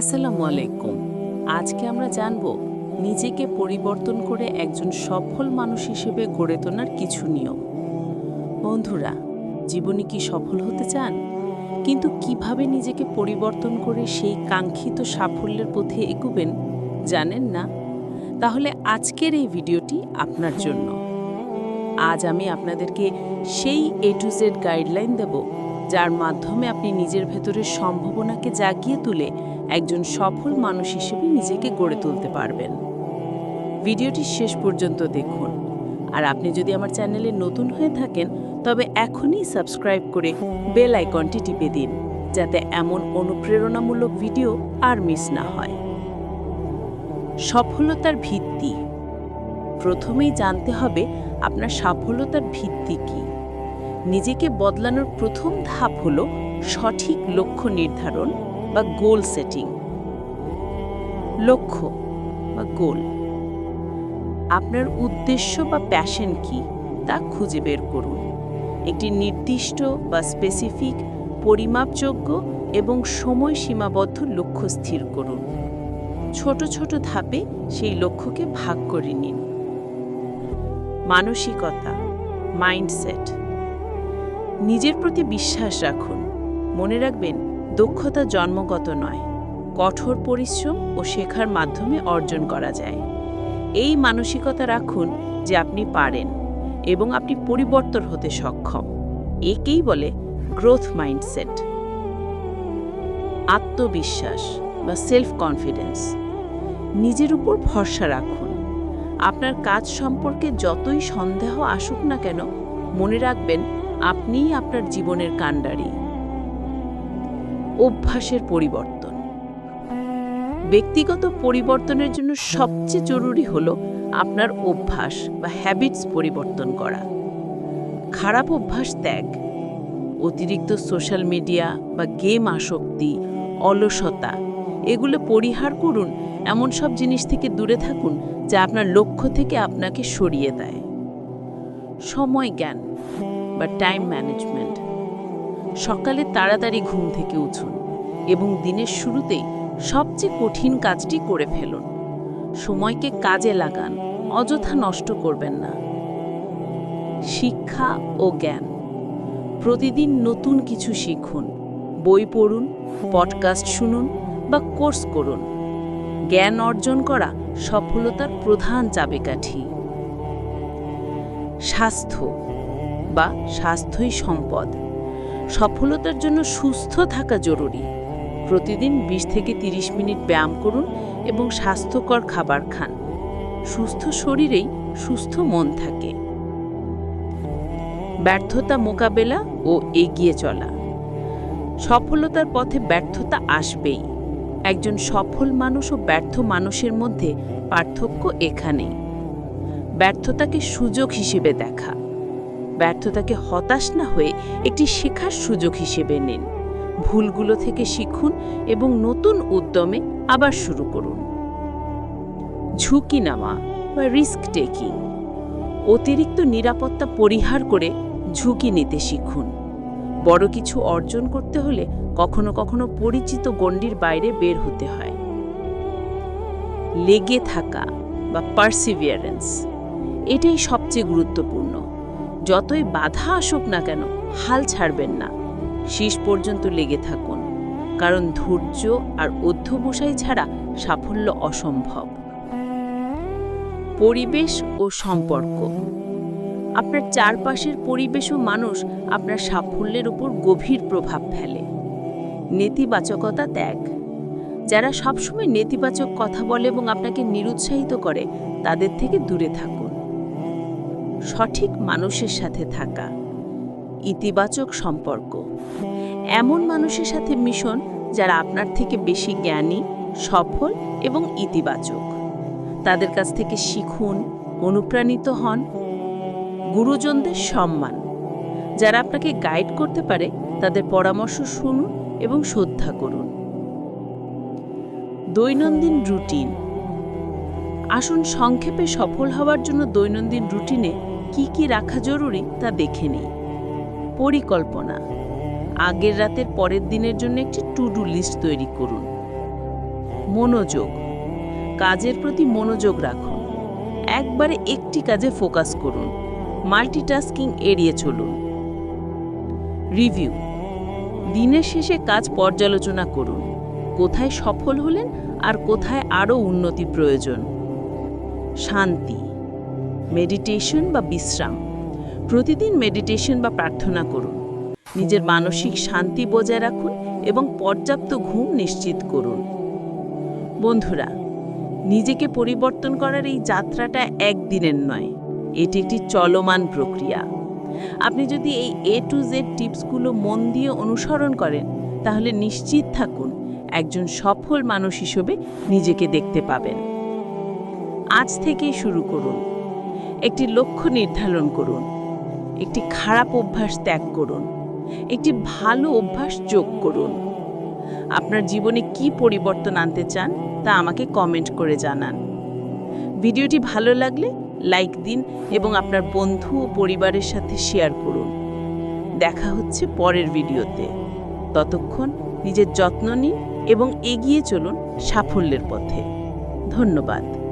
আসসালামু আলাইকুম। আজকে আমরা জানব নিজেকে পরিবর্তন করে একজন সফল মানুষ হিসেবে গড়ে তোলার কিছু নিয়ম। বন্ধুরা, জীবনে কি সফল হতে চান? কিন্তু কীভাবে নিজেকে পরিবর্তন করে সেই কাঙ্ক্ষিত সাফল্যের পথে এগুবেন জানেন না? তাহলে আজকের এই ভিডিওটি আপনার জন্য। আজ আমি আপনাদেরকে সেই এ টু জেড গাইডলাইন দেব, যার মাধ্যমে আপনি নিজের ভেতরের সম্ভাবনাকে জাগিয়ে তুলে একজন সফল মানুষ হিসেবে নিজেকে গড়ে তুলতে পারবেন। ভিডিওটি শেষ পর্যন্ত দেখুন। আর আপনি যদি আমার চ্যানেলে নতুন হয়ে থাকেন, তবে এখনই সাবস্ক্রাইব করে বেল আইকনটি টিপে দিন, যাতে এমন অনুপ্রেরণামূলক ভিডিও আর মিস না হয়। সফলতার ভিত্তি। প্রথমেই জানতে হবে আপনার সফলতার ভিত্তি কী। নিজেকে বদলানোর প্রথম ধাপ হল সঠিক লক্ষ্য নির্ধারণ। বা গোল সেটিং। লক্ষ্য বা গোল। আপনার উদ্দেশ্য বা প্যাশন কি তা খুঁজে বের করুন। একটি নির্দিষ্ট বা স্পেসিফিক পরিমাপযোগ্য এবং সময় সীমাবদ্ধ লক্ষ্য স্থির করুন। ছোট ছোট ধাপে সেই লক্ষ্যকে ভাগ করে নিন। মানসিকতা মাইন্ডসেট নিজের প্রতি বিশ্বাস রাখুন। মনে রাখবেন দক্ষতা জন্মগত নয়, কঠোর পরিশ্রম ও শেখার মাধ্যমে অর্জন করা যায়। এই মানসিকতা রাখুন যে আপনি পারেন এবং আপনি পরিবর্তন হতে সক্ষম। একেই বলে গ্রোথ মাইন্ডসেট আত্মবিশ্বাস বা সেলফ কনফিডেন্স নিজের উপর ভরসা রাখুন। আপনার কাজ সম্পর্কে যতই সন্দেহ আসুক না কেন, মনে রাখবেন আপনিই আপনার জীবনের কাণ্ডারি। অভ্যাসের পরিবর্তন। ব্যক্তিগত পরিবর্তনের জন্য সবচেয়ে জরুরি হলো আপনার অভ্যাস বা হ্যাবিটস পরিবর্তন করা। খারাপ অভ্যাস ত্যাগ, অতিরিক্ত সোশ্যাল মিডিয়া বা গেম আসক্তি, অলসতা, এগুলো পরিহার করুন, এমন সব জিনিস থেকে দূরে থাকুন যা আপনার লক্ষ্য থেকে আপনাকে সরিয়ে দেয়। সময় জ্ঞান বা টাইম ম্যানেজমেন্ট সকালে তাড়াতাড়ি ঘুম থেকে উঠুন এবং দিনের শুরুতেই সবচেয়ে কঠিন কাজটি করে ফেলুন। সময়কে কাজে লাগান, অযথা নষ্ট করবেন না। শিক্ষা ও জ্ঞান। প্রতিদিন নতুন কিছু শিখুন, বই পড়ুন, পডকাস্ট শুনুন বা কোর্স করুন। জ্ঞান অর্জন করা সফলতার প্রধান চাবিকাঠি। স্বাস্থ্য বা স্বাস্থ্যই সম্পদ। সফলতার জন্য সুস্থ থাকা জরুরি। প্রতিদিন ২০ থেকে ৩০ মিনিট ব্যায়াম করুন এবং স্বাস্থ্যকর খাবার খান। সুস্থ শরীরেই সুস্থ মন থাকে। ব্যর্থতা মোকাবেলা ও এগিয়ে চলা। সফলতার পথে ব্যর্থতা আসবেই। একজন সফল মানুষ ও ব্যর্থ মানুষের মধ্যে পার্থক্য এখানেই। ব্যর্থতাকে সুযোগ হিসেবে দেখা। ব্যর্থতাকে হতাশ না হয়ে একটি শেখার সুযোগ হিসেবে নিন। ভুলগুলো থেকে শিখুন এবং নতুন উদ্যমে আবার শুরু করুন। ঝুঁকি নেওয়া বা রিস্ক টেকিং অতিরিক্ত নিরাপত্তা পরিহার করে ঝুঁকি নিতে শিখুন। বড় কিছু অর্জন করতে হলে কখনো কখনো পরিচিত গণ্ডির বাইরে বের হতে হয়। লেগে থাকা বা পার্সিভিয়ারেন্স এটাই সবচেয়ে গুরুত্বপূর্ণ। যতই বাধা আসুক না কেন, হাল ছাড়বেন না। শেষ পর্যন্ত লেগে থাকুন। কারণ ধৈর্য আর অধ্যবসায় ছাড়া সাফল্য অসম্ভব। পরিবেশ ও সম্পর্ক। আপনার চারপাশের পরিবেশ ও মানুষ আপনার সাফল্যের উপর গভীর প্রভাব ফেলে। নেতিবাচকতা ত্যাগ। যারা সবসময় নেতিবাচক কথা বলে এবং আপনাকে নিরুৎসাহিত করে, তাদের থেকে দূরে থাকুন। সঠিক মানুষের সাথে থাকা। ইতিবাচক সম্পর্ক। এমন মানুষের সাথে মিশন যারা আপনার থেকে বেশি জ্ঞানী, সফল এবং ইতিবাচক। তাদের কাছ থেকে শিখুন, অনুপ্রাণিত হন। গুরুজনদের সম্মান। যারা আপনাকে গাইড করতে পারে, তাদের পরামর্শ শুনুন এবং শ্রদ্ধা করুন। দৈনন্দিন রুটিন আসুন সংক্ষেপে সফল হওয়ার জন্য দৈনন্দিন রুটিনে কি কি রাখা জরুরি তা দেখে নিই। পরিকল্পনা। আগের রাতের পরের দিনের জন্য একটি টু ডু লিস্ট তৈরি করুন। মনোযোগ। কাজের প্রতি মনোযোগ রাখুন। একবারে একটি কাজে ফোকাস করুন। মাল্টিটাস্কিং এড়িয়ে চলুন। রিভিউ দিনের শেষে কাজ পর্যালোচনা করুন। কোথায় সফল হলেন আর কোথায় আরও উন্নতি প্রয়োজন। শান্তি। মেডিটেশন বা বিশ্রাম। প্রতিদিন মেডিটেশন বা প্রার্থনা করুন। নিজের মানসিক শান্তি বজায় রাখুন এবং পর্যাপ্ত ঘুম নিশ্চিত করুন। বন্ধুরা, নিজেকে পরিবর্তন করার এই যাত্রাটা একদিনের নয়, এটি একটি চলমান প্রক্রিয়া। আপনি যদি এই এ টু জেড টিপসগুলো মন দিয়ে অনুসরণ করেন, তাহলে নিশ্চিত থাকুন একজন সফল মানুষ হিসেবে নিজেকে দেখতে পাবেন। আজ থেকেই শুরু করুন। একটি লক্ষ্য নির্ধারণ করুন, একটি খারাপ অভ্যাস ত্যাগ করুন, একটি ভালো অভ্যাস যোগ করুন। আপনার জীবনে কি পরিবর্তন আনতে চান তা আমাকে কমেন্ট করে জানান। ভিডিওটি ভালো লাগলে লাইক দিন এবং আপনার বন্ধু ও পরিবারের সাথে শেয়ার করুন। দেখা হচ্ছে পরের ভিডিওতে। ততক্ষণ নিজের যত্ন নিন এবং এগিয়ে চলুন সাফল্যের পথে। ধন্যবাদ।